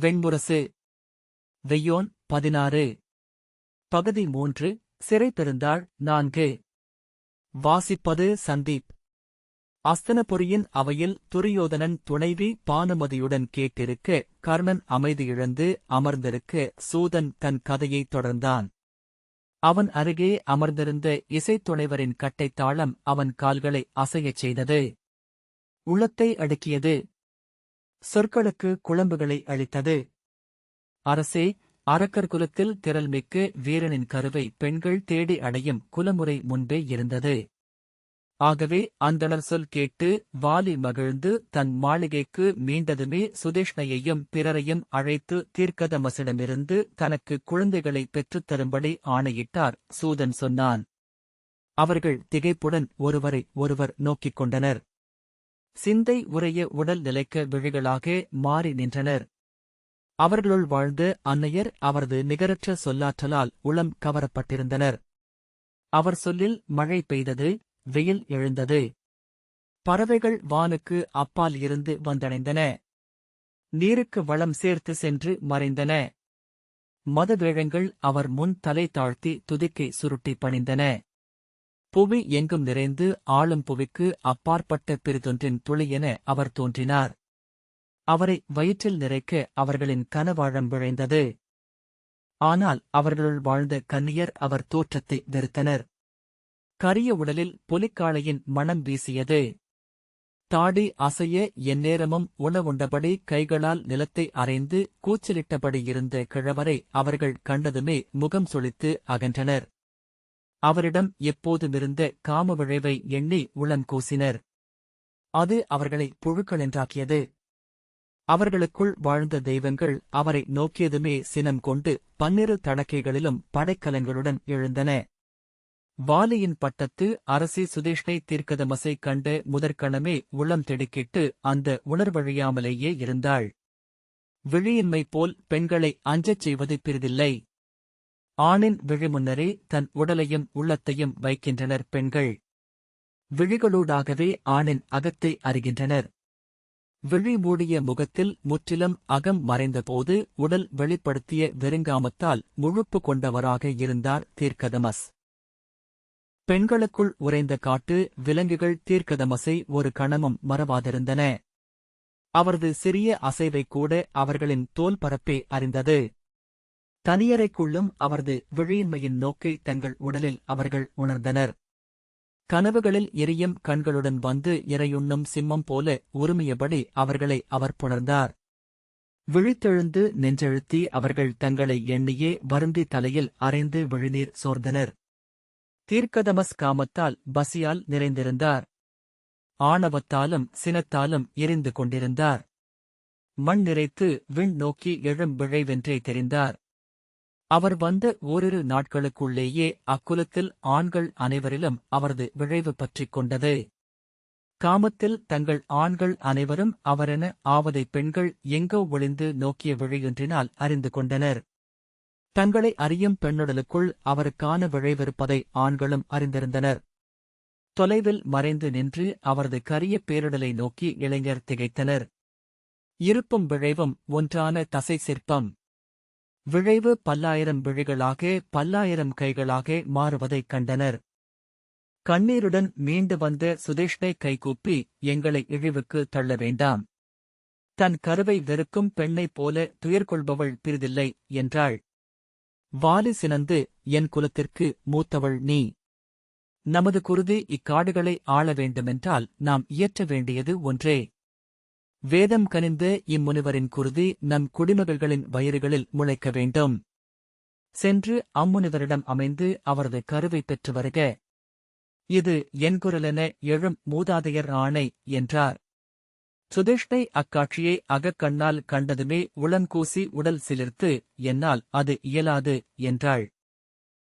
வெண்முரசு வெய்யோன் பதினாறு. பகுதி மூன்று சிறை பெருந்தாள் நான்கு. வாசிப்பது சந்தீப். அஸ்தனபுரியின் அவையில் துரியோதனன் துணைவி பானுமதியுடன் கேட்டிருக்க கர்ணன் அமைதியிழந்து அமர்ந்திருக்க சூதன் தன் கதையைத் தொடர்ந்தான். அவன் அருகே அமர்ந்திருந்த இசைத்துணைவரின் கட்டைத் தாளம் அவன் கால்களை அசையச் செய்தது. உள்ளத்தை அடுக்கியது. சொற்களுக்கு குழம்புகளை அளித்தது. அரசே அரக்கர் குலத்தில் திரள்மிக்கு வீரனின் கருவை பெண்கள் தேடி அடையும் குலமுறை முன்பே இருந்தது. ஆகவே அந்தனர் சொல் கேட்டு வாலி மகிழ்ந்து தன் மாளிகைக்கு மீண்டதுமே சுதேஷ்ணையையும் பிறரையும் அழைத்து தீர்க்கதமசிடமிருந்து தனக்கு குழந்தைகளை பெற்றுத் தரும்படி ஆணையிட்டார் சூதன் சொன்னான். அவர்கள் திகைப்புடன் ஒருவரை ஒருவர் நோக்கிக் கொண்டனர். சிந்தை உரைய உடல் நிலைக்க விழிகளாக மாறி நின்றனர். அவர்களுள் வாழ்ந்த அன்னையர் அவரது நிகரற்ற சொல்லாற்றலால் உளம் கவரப்பட்டிருந்தனர். அவர் சொல்லில் மழை பெய்தது வெயில் எழுந்தது. பறவைகள் வானுக்கு அப்பால் இருந்து வந்தடைந்தன. நீருக்கு வளம் சேர்த்து சென்று மறைந்தன. மதவேழங்கள் அவர் முன் தலை தாழ்த்தி துதிக்கை சுருட்டி பணிந்தன. புவி எங்கும் நிறைந்து ஆளும் புவிக்கு அப்பாற்பட்ட பெரிதொன்றின் துளியென அவர் தோன்றினார். அவரை வயிற்றில் நிறைக்க அவர்களின் கனவாழம் விழைந்தது. ஆனால் அவர்களுள் வாழ்ந்த கன்னியர் அவர் தோற்றத்தை வெறுத்தனர். கரிய உடலில் புலிக்காளையின் மணம் வீசியது. தாடி அசைய எந்நேரமும் உணவுண்டபடி கைகளால் நிலத்தை அரைந்து கூச்சலிட்டபடி இருந்த கிழவரை அவர்கள் கண்டதுமே முகம் சுளித்து அகன்றனர். அவரிடம் எப்போதுமிருந்த காம விழைவை எண்ணி உளம் கூசினர். அது அவர்களை புழுக்களென்றாக்கியது அவர்களுக்குள் வாழ்ந்த தெய்வங்கள் அவரை நோக்கியதுமே சினம் கொண்டு பன்னிரு தடக்கைகளிலும் படைக்கலங்களுடன் எழுந்தன. வாலியின் பட்டத்து அரசி சுதேஷ்ணை தீர்க்கதமசை கண்ட முதற்கணமே உளம் திடுக்கிட்டு அந்த உணர்வழியாமலேயே இருந்தாள். விழியின்மை போல் பெண்களை அஞ்சச் செய்வது பிரிதில்லை ஆணின் விழிமுன்னரே தன் உடலையும் உள்ளத்தையும் வைக்கின்றனர் பெண்கள். விழிகளூடாகவே ஆணின் அகத்தை அறிகின்றனர். விழி மூடிய முகத்தில் முற்றிலும் அகம் மறைந்தபோது உடல் வெளிப்படுத்திய வெறுங்காமத்தால் முழுப்பு கொண்டவராக இருந்தார் தீர்க்கதமஸ். பெண்களுக்குள் உறைந்த காட்டு விலங்குகள் தீர்க்கதமசை ஒரு கணமும் மறவாதிருந்தன. அவரது சிறிய அசைவைக் கூட அவர்களின் தோல் பரப்பே அறிந்தது. தனியறைக்குள்ளும் அவரது விழியின்மையின் நோக்கை தங்கள் உடலில் அவர்கள் உணர்ந்தனர். கனவுகளில் எரியும் கண்களுடன் வந்து இறையுண்ணும் சிம்மம் போல உரிமையபடி அவர்களை அவர் புணர்ந்தார். விழித்தெழுந்து நெஞ்செழுத்தி அவர்கள் தங்களை எண்ணியே வருந்தி தலையில் அரைந்து விழுநீர் சோர்ந்தனர். தீர்க்கதமஸ் காமத்தால் பசியால் நிறைந்திருந்தார். ஆணவத்தாலும் சினத்தாலும் எரிந்து கொண்டிருந்தார். மண் நிறைத்து விண் நோக்கி எழும் விழைவென்றே தெரிந்தார். அவர் வந்த ஓரிரு நாட்களுக்குள்ளேயே அக்குலத்தில் ஆண்கள் அனைவரிலும் அவரது விழைவு பற்றிக் கொண்டது. காமத்தில் தங்கள் ஆண்கள் அனைவரும் அவரென ஆவதை பெண்கள் எங்கோ ஒளிந்து நோக்கிய விழையொன்றினால் அறிந்து கொண்டனர். தங்களை அறியும் பெண்ணுடலுக்குள் அவருக்கான விழைவிருப்பதை ஆண்களும் அறிந்திருந்தனர். தொலைவில் மறைந்து நின்று அவரது கரிய பேரிடலை நோக்கி இளைஞர் திகைத்தனர். இருப்பும் விழைவும் ஒன்றான தசை சிற்பம். விழைவு பல்லாயிரம் விழிகளாக பல்லாயிரம் கைகளாக மாறுவதைக் கண்டனர். கண்ணீருடன் மீண்டு வந்த சுதேஷ்ணை கைகூப்பி எங்களை இழிவுக்கு தள்ள வேண்டாம். தன் கருவை வெறுக்கும் பெண்ணைப் போல துயர்கொள்பவள் பிரிதில்லை என்றாள். வாலி சினந்து என் குலத்திற்கு மூத்தவள் நீ. நமது குருதி இக்காடுகளை ஆள வேண்டுமென்றால் நாம் இயற்ற வேண்டியது ஒன்றே. வேதம் கனிந்த இம்முனிவரின் குருதி நம் குடிமகள்களின் வயிறுகளில் முளைக்க வேண்டும். சென்று அம்முனிவரிடம் அமைந்து அவரது கருவை பெற்று வருக. இது என் குரலென எழும் மூதாதையர் ஆணை என்றார். சுதிஷ்டை அக்காட்சியை அகக்கண்ணால் கண்டதுமே உளங்கூசி உடல் சிலிர்த்து என்னால் அது இயலாது என்றாள்.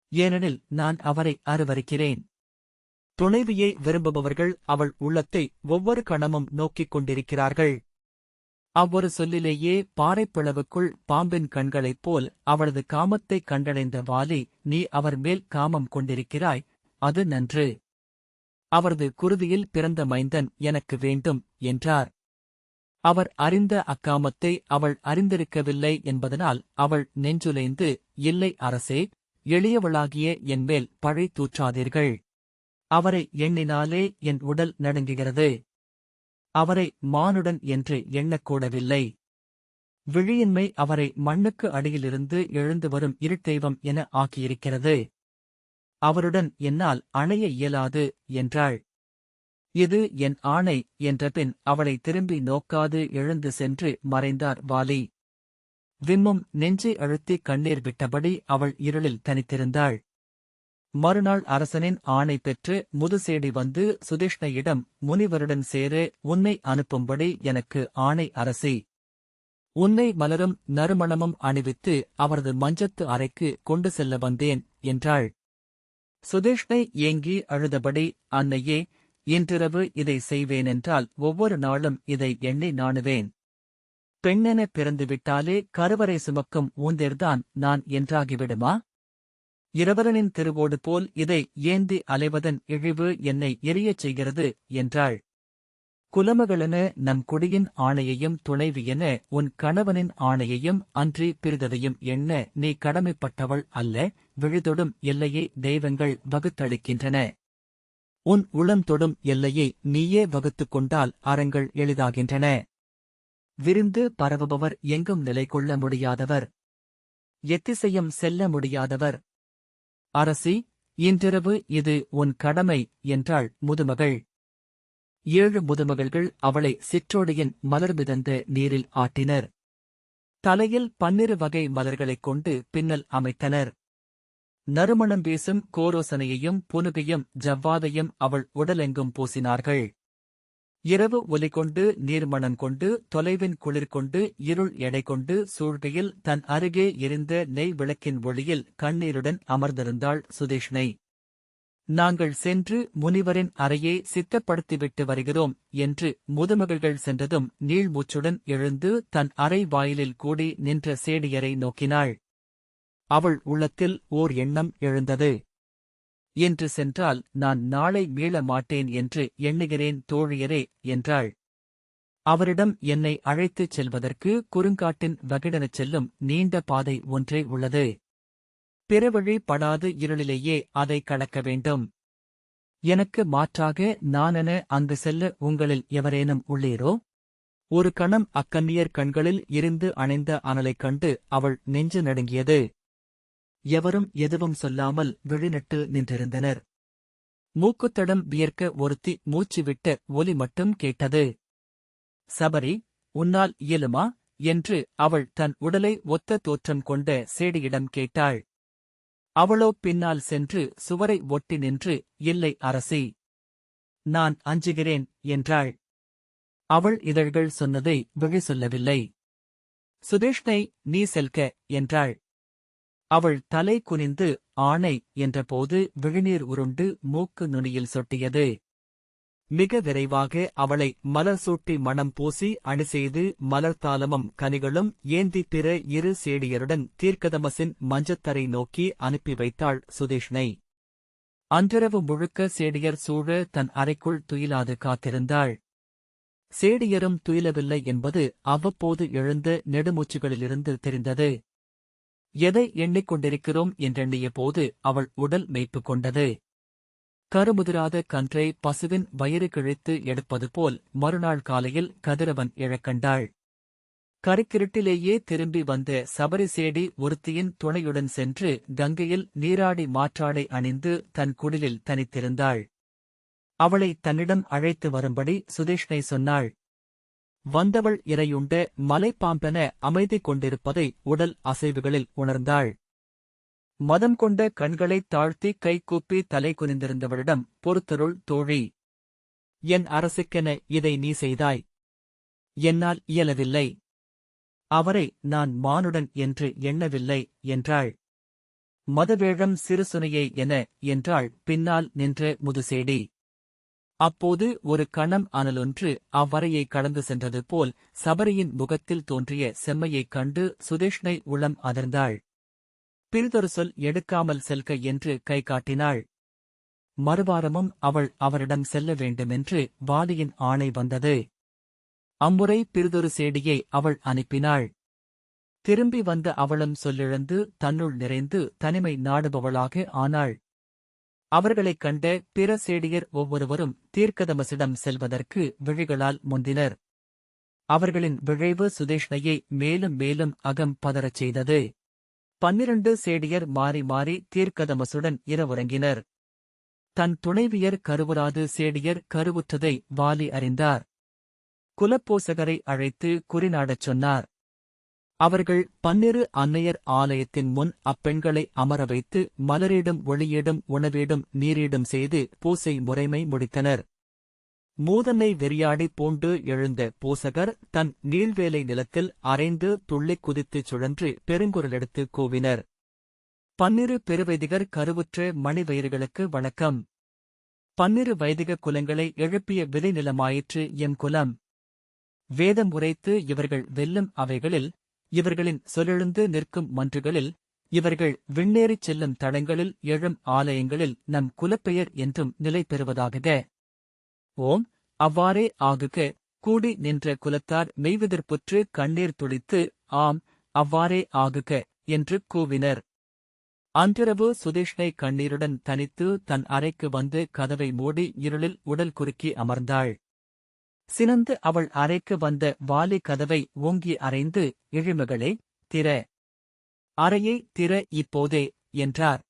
ஏனெனில் நான் அவரை அருவருக்கிறேன். துணைவியை விரும்புபவர்கள் அவள் உள்ளத்தை ஒவ்வொரு கணமும் நோக்கிக் கொண்டிருக்கிறார்கள். அவ்வொரு சொல்லிலேயே பாறைப்பிளவுக்குள் பாம்பின் கண்களைப் போல் அவளது காமத்தைக் கண்டடைந்த வாலி நீ அவர் மேல் காமம் கொண்டிருக்கிறாய் அது நன்று. அவரது குருதியில் பிறந்த மைந்தன் எனக்கு வேண்டும் என்றார். அவர் அறிந்த அக்காமத்தை அவள் அறிந்திருக்கவில்லை என்பதனால் அவள் நெஞ்சுலைந்து இல்லை அரசே எளியவளாகிய என்மேல் பழை தூற்றாதீர்கள். அவரை எண்ணினாலே என் உடல் நடுங்குகிறது. அவரை மானுடன் என்று எண்ணக்கூடவில்லை. விழியின்மை அவரை மண்ணுக்கு அடியிலிருந்து எழுந்து வரும் இருட்டெய்வம் என ஆக்கியிருக்கிறது. அவருடன் என்னால் அணைய இயலாது என்றாள். இது என் ஆணை என்றபின் அவளை திரும்பி நோக்காது எழுந்து சென்று மறைந்தார் வாலி. விம்மும் நெஞ்சை அழுத்தி கண்ணீர் விட்டபடி அவள் இருளில் தனித்திருந்தாள். மறுநாள் அரசனின் ஆணை பெற்று முதுசேடி வந்து சுதிஷ்ணையிடம் முனிவருடன் சேர உன்னை அனுப்பும்படி எனக்கு ஆணை அரசி. உன்னை மலரும் நறுமணமும் அணிவித்து அவரது மஞ்சத்து அறைக்கு கொண்டு செல்ல வந்தேன் என்றாள். சுதேஷ்ணை ஏங்கி அழுதபடி அன்னையே இன்றிரவு இதை செய்வேனென்றால் ஒவ்வொரு நாளும் இதை எண்ணி நாணுவேன். பெண்ணென பிறந்துவிட்டாலே கருவறை சுமக்கும் ஊந்தேர்தான் நான் என்றாகிவிடுமா? இரவரனின் திருவோடு போல் இதை ஏந்தி அலைவதன் இழிவு என்னை எரியச் செய்கிறது என்றாள். குலமகளென நம் குடியின் ஆணையையும் துணைவியென உன் கணவனின் ஆணையையும் அன்றி பிரிததையும் எண்ண நீ கடமைப்பட்டவள் அல்ல விழுதொடும் எல்லையை தெய்வங்கள் வகுத்தளிக்கின்றன. உன் உளந்தொடும் எல்லையை நீயே வகுத்துக் கொண்டால் அறங்கள் எளிதாகின்றன. விரிந்து பரவுபவர் எங்கும் நிலை கொள்ள முடியாதவர். எத்திசையும் செல்ல முடியாதவர். அரசி இன்றிரவு இது உன் கடமை என்றாள் முதுமகள். ஏழு முதுமகள்கள் அவளை சிற்றோடியின் மலர் மிதந்த நீரில் ஆட்டினர். தலையில் பன்னிரு வகை மலர்களைக் கொண்டு பின்னல் அமைத்தனர். நறுமணம் வீசும் கோரோசனையையும் புனுகையும் ஜவ்வாதையும் அவள் உடலெங்கும் பூசினார்கள். இரவு ஒலி கொண்டு நீர்மணம் கொண்டு தொலைவின் குளிர் கொண்டு இருள் எடை கொண்டு சூழ்கையில் தன் அருகே எரிந்த நெய் விளக்கின் ஒளியில் கண்ணீருடன் அமர்ந்திருந்தாள் சுதேஷ்னை நாங்கள் சென்று முனிவரின் அறையை சித்தப்படுத்திவிட்டு வருகிறோம் என்று முதுமகள்கள் சென்றதும் நீள்மூச்சுடன் எழுந்து தன் அறை வாயிலில் கூடி நின்ற சேடியரை நோக்கினாள். அவள் உள்ளத்தில் ஓர் எண்ணம் எழுந்தது. என்று சென்றால் நான் நாளை மீள மாட்டேன் என்று எண்ணுகிறேன் தோழியரே என்றாள். அவரிடம் என்னை அழைத்துச் செல்வதற்கு குறுங்காட்டின் வகிடனச் செல்லும் நீண்ட பாதை ஒன்றே உள்ளது. பிறவழி படாது இருளிலேயே அதை கடக்க வேண்டும். எனக்கு மாற்றாக நானென அங்கு செல்ல உங்களில் எவரேனும் உள்ளீரோ? ஒரு கணம் அக்கன்னியர் கண்களில் இருந்து அணைந்த அனலைக் கண்டு அவள் நெஞ்சு நடுங்கியது. எவரும் எதுவும் சொல்லாமல் விழிநட்டு நின்றிருந்தனர். மூக்குத்தடம் வியர்க்க ஒருத்தி மூச்சுவிட்ட ஒலி மட்டும் கேட்டது. சபரி உன்னால் இயலுமா? என்று அவள் தன் உடலை ஒத்த தோற்றம் கொண்ட சேடியிடம் கேட்டாள். அவளோ பின்னால் சென்று சுவரை ஒட்டி நின்று இல்லை அரசி நான் அஞ்சுகிறேன் என்றாள். அவள் இதழ்கள் சொன்னதை விழி சொல்லவில்லை சுதேஷ்னை நீ செல்க என்றாள். அவள் தலை குனிந்து ஆணை என்றபோது விழிநீர் உருண்டு மூக்கு நுனியில் சொட்டியது. மிக விரைவாக அவளை மலர் சூட்டி மணம் பூசி அணி செய்து மலர்த்தாலமும் கனிகளும் ஏந்தி பிற இரு சேடியருடன் தீர்க்கதமசின் மஞ்சத்தரை நோக்கி அனுப்பி வைத்தாள் சுதேஷ்னை. அன்றிரவு முழுக்க சேடியர் சூழ தன் அறைக்குள் துயிலாது காத்திருந்தாள். சேடியரும் துயிலவில்லை என்பது அவ்வப்போது எழுந்த நெடுமூச்சுகளிலிருந்து தெரிந்தது. எதை எண்ணிக்கொண்டிருக்கிறோம் என்றெண்ணிய போது அவள் உடல் மெய்ப்பு கொண்டது. கருமுதிராத கன்றை பசுவின் வயிறு கிழித்து எடுப்பது போல் மறுநாள் காலையில் கதிரவன் இழக்கண்டாள் கருக்கிருட்டிலேயே திரும்பி வந்த சபரிசேடி ஒருத்தியின் துணையுடன் சென்று கங்கையில் நீராடி மாற்றாடை அணிந்து தன் குடிலில் தனித்திருந்தாள். அவளை தன்னிடம் அழைத்து வரும்படி சுதேஷ்னை சொன்னாள். வந்தவள் இரையுண்ட மலைப்பாம்பென அமைதி கொண்டிருப்பதை உடல் அசைவுகளில் உணர்ந்தாள். மதம் கொண்ட கண்களைத் தாழ்த்தி கைகூப்பி தலை குனிந்திருந்தவளிடம் பொறுத்தருள் தோழி என் அரசுக்கென இதை நீ செய்தாய். என்னால் இயலவில்லை. அவரை நான் மானுடன் என்று எண்ணவில்லை என்றாள். மதவேழம் சிறுசுனையை என என்றாள். பின்னால் நின்ற முதுசேடி. அப்போது ஒரு கணம் அனலொன்று அவ்வரையை கடந்து சென்றது போல் சபரியின் முகத்தில் தோன்றிய செம்மையைக் கண்டு சுதேஷ்னை உளம் அதிர்ந்தாள். பிரிதொரு சொல் எடுக்காமல் செல்க என்று கை காட்டினாள். மறுவாரமும் அவள் அவரிடம் செல்ல வேண்டுமென்று வாலியின் ஆணை வந்தது. அம்முறை பிரிதொரு சேடியை அவள் அனுப்பினாள். திரும்பி வந்த அவளும் சொல்லிழந்து தன்னுள் நிறைந்து தனிமை நாடுபவளாக ஆனாள். அவர்களைக் கண்ட பிற சேடியர் ஒவ்வொருவரும் தீர்க்கதமசிடம் செல்வதற்கு விழிகளால் முந்தினர். அவர்களின் விழைவு சுதேஷ்ணையை மேலும் மேலும் அகம் பதறச் செய்தது. பன்னிரண்டு சேடியர் மாறி மாறி தீர்க்கதமசுடன் இரவுறங்கினர். தன் துணைவியர் கருவுறாது சேடியர் கருவுற்றதை வாலி அறிந்தார். குலப்போசகரை அழைத்து குறிநாடச் சொன்னார். அவர்கள் பன்னிரு அன்னையர் ஆலயத்தின் முன் அப்பெண்களை அமர வைத்து மலரிடும் ஒளியிடும் உணவீடும் நீரீடும் செய்து பூசை முறைமை முடித்தனர். மூதனை வெறியாடி பூண்டு எழுந்த பூசகர் தன் நீள்வேலை நிலத்தில் அரைந்து துள்ளிக் குதித்துச் சுழன்று பெருங்குரலெடுத்து கூவினர். பன்னிரு பெருவைதிகர் கருவுற்ற மணிவயிறுகளுக்கு வணக்கம். பன்னிரு வைதிக குலங்களை எழுப்பிய விதை நிலமாயிற்று எம் குலம். வேதம் உரைத்து இவர்கள் வெல்லும் அவைகளில் இவர்களின் சொல்லெழுந்து நிற்கும் மன்றுகளில் இவர்கள் விண்ணேறிச் செல்லும் தடங்களில் எழும் ஆலயங்களில் நம் குலப்பெயர் என்றும் நிலை பெறுவதாகுக. ஓம். அவ்வாறே ஆகுக. கூடி நின்ற குலத்தார் மெய்விதிர்ப்புற்று கண்ணீர் துளித்து ஆம் அவ்வாறே ஆகுக என்று கூவினர். அன்றிரவு சுதேஷ்னை கண்ணீருடன் தனித்து தன் அறைக்கு வந்து கதவை மூடி இருளில் உடல் குறுக்கி அமர்ந்தாள். சினந்து அவள் அறைக்கு வந்த வாலி கதவை ஓங்கி அறைந்து இழிமகளே திற. அறையை திற இப்போதே என்றார்.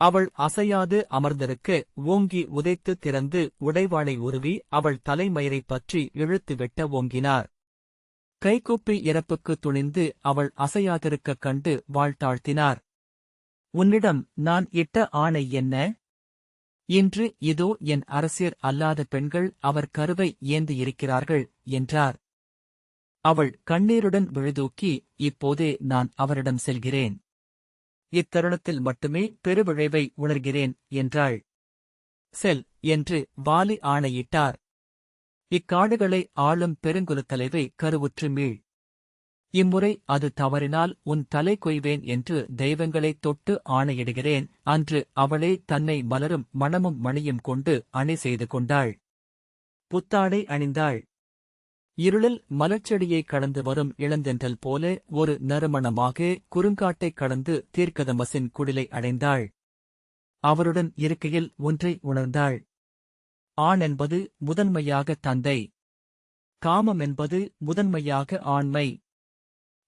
அவள் அசையாது அமர்ந்திருக்க ஓங்கி உதைத்து திறந்து உடைவாளை உருவி அவள் தலைமயிரைப் பற்றி இழுத்து வெட்ட ஓங்கினார். கைகூப்பி இறப்புக்கு துணிந்து அவள் அசையாதிருக்கக் கண்டு வாழ்த்தாழ்த்தினார் உன்னிடம் நான் இட்ட ஆணை என்ன? இன்று இதோ என் அரசியர் அல்லாத பெண்கள் அவர் கருவை ஏந்தியிருக்கிறார்கள் என்றார். அவள் கண்ணீருடன் விழுதூக்கி இப்போதே நான் அவரிடம் செல்கிறேன். இத்தருணத்தில் மட்டுமே பெருவிழைவை உணர்கிறேன் என்றாள். செல் என்று வாலி ஆணையிட்டார். இக்காடுகளை ஆளும் பெருங்குலத்தலைவை கருவுற்று மீள். இம்முறை அது தவறினால் உன் தலை கொய்வேன் என்று தெய்வங்களைத் தொட்டு ஆணையிடுகிறேன். அன்று அவளே தன்னை மலரும் மணமும் மணியும் கொண்டு அணி செய்து கொண்டாள். புத்தாடை அணிந்தாள். இருளில் மலர்ச்செடியை கடந்து வரும் இளந்தென்றல் போல ஒரு நறுமணமாக குறுங்காட்டைக் கடந்து தீர்க்கதமசின் குடிலை அடைந்தாள். அவருடன் இருக்கையில் ஒன்றை உணர்ந்தாள். ஆண் என்பது முதன்மையாக தந்தை. காமம் என்பது முதன்மையாக ஆண்மை.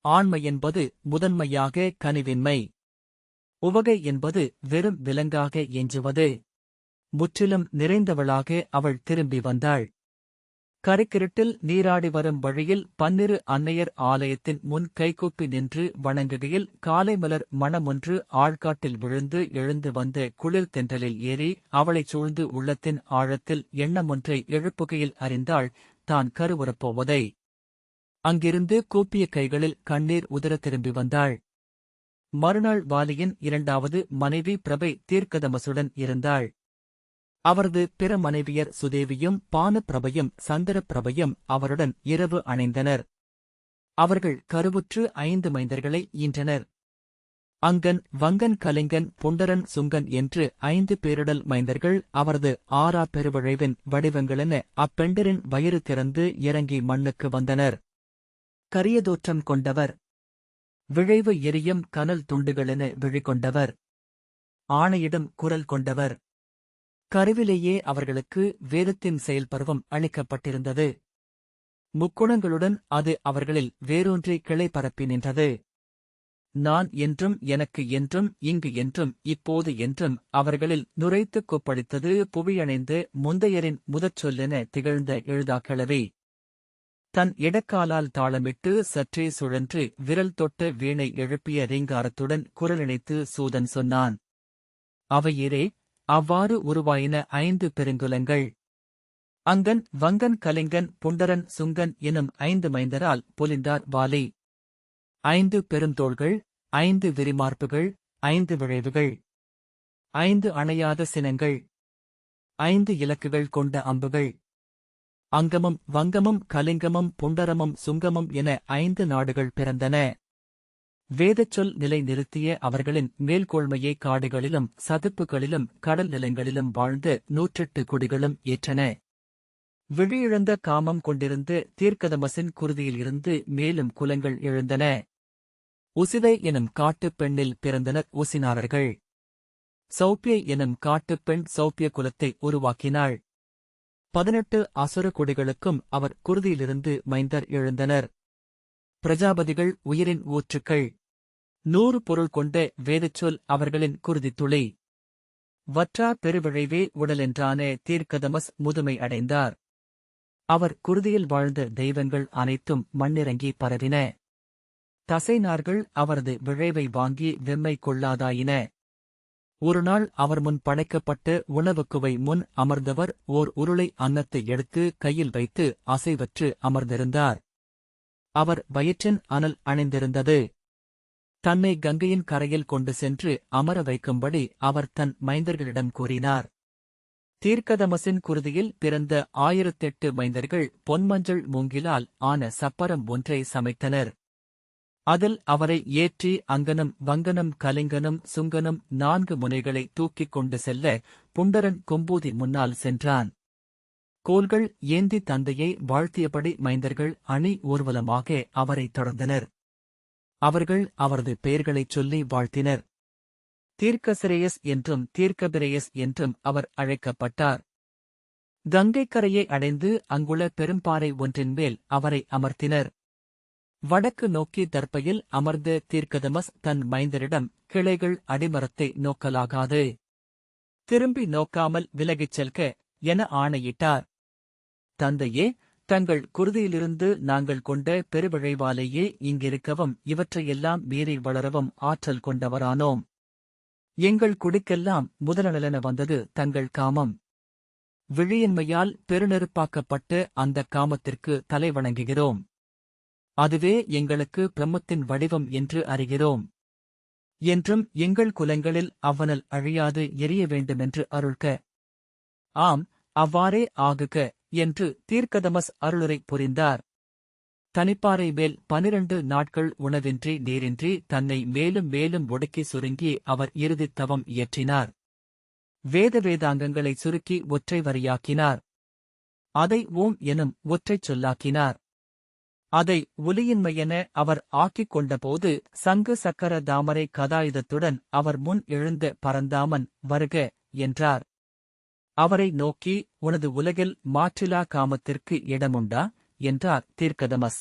ஆண்மை என்பது முதன்மையாக கனிவின்மை. உவகை என்பது வெறும் விலங்காக எஞ்சுவது முற்றிலும் நிறைந்தவளாக அவள் திரும்பி வந்தாள். கரைக்கிருட்டில் நீராடி வரும் வழியில் பன்னிரு அன்னையர் ஆலயத்தின் முன் கைகூப்பி நின்று வணங்குகையில் காலை மலர் மணமொன்று ஆழ்காட்டில் விழுந்து எழுந்து வந்த குளிர் தென்றலில் ஏறி அவளைச் சூழ்ந்து உள்ளத்தின் ஆழத்தில் எண்ணமொன்றை எழுப்புகையில் அறிந்தாள் தான் கருவுறப்போவதை அங்கிருந்து கூப்பிய கைகளில் கண்ணீர் உதர திரும்பி வந்தாள். மறுநாள் வாலியின் இரண்டாவது மனைவி பிரபை தீர்க்கதமசுடன் இருந்தாள். அவரது பிற மனைவியர் சுதேவியும் பானப்பிரபையும் சந்திரப்பிரபையும் அவருடன் இரவு அணைந்தனர். அவர்கள் கருவுற்று ஐந்து மைந்தர்களை ஈன்றனர். அங்கன் வங்கன் கலிங்கன் புண்டரன் சுங்கன் என்று ஐந்து பேரிடல் மைந்தர்கள் அவரது ஆறா பெருவிழைவின் வடிவங்களென அப்பெண்டரின் வயிறு திறந்து இறங்கி மண்ணுக்கு வந்தனர். கரியதோற்றம் கொண்டவர். விழைவு எரியும் கனல் துண்டுகளென விழிகொண்டவர். ஆணையிடும் குரல் கொண்டவர். கருவிலேயே அவர்களுக்கு வேதத்தின் செயல்பருவம் அளிக்கப்பட்டிருந்தது. முக்குணங்களுடன் அது அவர்களில் வேரூன்றி கிளை பரப்பி நின்றது. நான் என்றும் எனக்கு என்றும் இங்கு என்றும் இப்போது என்றும் அவர்களில் நுரைத்துக் கொப்பளித்தது புவியணைந்து முந்தையரின் முதற் சொல்லென திகழ்ந்த எழுதாக்கிழவி தன் இடக்காலால் தாளமிட்டு சற்றே சுழன்று விரல் தொட்ட வீணை எழுப்பிய ரீங்காரத்துடன் குரலிணைத்து சூதன் சொன்னான். அவையிரே அவ்வாறு உருவாயின ஐந்து பெருங்குலங்கள். அங்கன் வங்கன் கலிங்கன் புண்டரன் சுங்கன் எனும் ஐந்து மைந்தரால் பொலிந்தார் வாலி ஐந்து பெருந்தோள்கள் ஐந்து விரிமார்புகள் ஐந்து விளைவுகள் ஐந்து அணையாத சினங்கள். ஐந்து இலக்குகள் கொண்ட அம்புகள். அங்கமும் வங்கமும் கலிங்கமும் புண்டரமும் சுங்கமும் என ஐந்து நாடுகள் பிறந்தன. வேதச்சொல் நிலை நிறுத்திய அவர்களின் மேல்கோள்மையை காடுகளிலும் சதுப்புகளிலும் கடல் நிலங்களிலும் வாழ்ந்து நூற்றெட்டு குடிகளும் ஏற்றன. விழியிழந்த காமம் கொண்டிருந்து தீர்க்கதமசின் குருதியில் இருந்து மேலும் குலங்கள் எழுந்தன. உசிதை எனும் காட்டுப் பெண்ணில் பிறந்தனர் உசினாரர்கள். சௌப்பிய எனும் காட்டுப் பெண் சௌப்பிய குலத்தை உருவாக்கினாள். பதினெட்டு அசுர கொடிகளுக்கும் அவர் குருதியிலிருந்து மைந்தர் எழுந்தனர். பிரஜாபதிகள் உயிரின் ஊற்றுக்கள். நூறு பொருள் கொண்ட வேதச்சொல் அவர்களின் குருதித்துளி வற்றா பெருவிழைவே உடலென்றான தீர்க்கதமஸ் முதுமை அடைந்தார். அவர் குருதியில் வாழ்ந்த தெய்வங்கள் அனைத்தும் மண்ணிறங்கி பரவின. தசைநார்கள் அவரது விழைவை வாங்கி வெம்மை கொள்ளாதாயின. ஒருநாள் அவர் முன் படைக்கப்பட்ட உணவுக்குவை முன் அமர்ந்தவர் ஓர் உருளை அன்னத்தை எடுத்து கையில் வைத்து அசைவற்று அமர்ந்திருந்தார். அவர் வயிற்றின் அனல் அணிந்திருந்தது. தன்னை கங்கையின் கரையில் கொண்டு சென்று அமர வைக்கும்படி அவர் தன் மைந்தர்களிடம் கூறினார். தீர்க்கதமசின் குருதியில் பிறந்த ஆயிரத்தெட்டு மைந்தர்கள் பொன்மஞ்சள் மூங்கிலால் ஆன சப்பரம் ஒன்றை சமைத்தனர். அதில் அவரை ஏற்றி அங்கனம் வங்கனம் கலிங்கனும் சுங்கனும் நான்கு முனைகளை தூக்கிக் கொண்டு செல்ல புண்டரன் கொம்பூதி முன்னால் சென்றான். கோல்கள் ஏந்தி தந்தையை வாழ்த்தியபடி மைந்தர்கள் அணி ஊர்வலமாக அவரைத் தொடர்ந்தனர். அவர்கள் அவரது பெயர்களைச் சொல்லி வாழ்த்தினர். தீர்க்கசிரேயஸ் என்றும் தீர்க்கபிரேயஸ் என்றும் அவர் அழைக்கப்பட்டார். கங்கைக்கரையை அடைந்து அங்குள்ள பெரும்பாறை ஒன்றின் மேல் அவரை அமர்த்தினர். வடக்கு நோக்கி தர்ப்பையில் அமர்ந்து தீர்க்கதமஸ் தன் மைந்தரிடம் கிளைகள் அடிமரத்தை நோக்கலாகாது. திரும்பி நோக்காமல் விலகிச் செல்க என ஆணையிட்டார். தந்தையே தங்கள் குருதியிலிருந்து நாங்கள் கொண்ட பெருவிழைவாலேயே இங்கிருக்கவும் இவற்றையெல்லாம் மீறி வளரவும் ஆற்றல் கொண்டவரானோம். எங்கள் குடிக்கெல்லாம் முதலனலென வந்தது தங்கள் காமம். விழியின்மையால் பெருநெருப்பாக்கப்பட்டு அந்த காமத்திற்கு தலைவணங்குகிறோம் அதுவே எங்களுக்கு பிரம்மத்தின் வடிவம் என்று அறிகிறோம். என்றும் எங்கள் குலங்களில் அவ்வனல் அழியாது எரிய வேண்டுமென்று அருள்க. ஆம் அவ்வாறே ஆகுக என்று தீர்க்கதமஸ் அருளுரை புரிந்தார். தனிப்பாறை மேல் பனிரண்டு நாட்கள் உணவின்றி நீரின்றி தன்னை மேலும் மேலும் ஒடுக்கி சுருங்கி அவர் இறுதித் தவம் இயற்றினார். வேத வேதாங்கங்களை சுருக்கி ஒற்றை வரியாக்கினார். அதை ஓம் எனும் ஒற்றைச் சொல்லாக்கினார். அதை ஒலியின்மையென அவர் ஆக்கிக் கொண்டபோது சங்கு சக்கர தாமரை கதாயுதத்துடன் அவர் முன் எழுந்த பரந்தாமன் வருக என்றார். அவரை நோக்கி உனது உலகில் மாற்றிலா காமத்திற்கு இடமுண்டா? என்றார் தீர்க்கதமஸ்.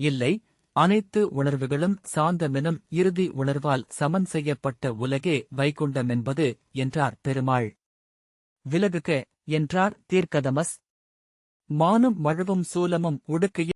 இல்லை அனைத்து உணர்வுகளும் சாந்தமெனும் இறுதி உணர்வால் சமன் செய்யப்பட்ட உலகே வைகுண்டமென்பது என்றார் பெருமாள். விலகுக என்றார் தீர்க்கதமஸ். மானும் மழவும் சூலமும் உடுக்கையில்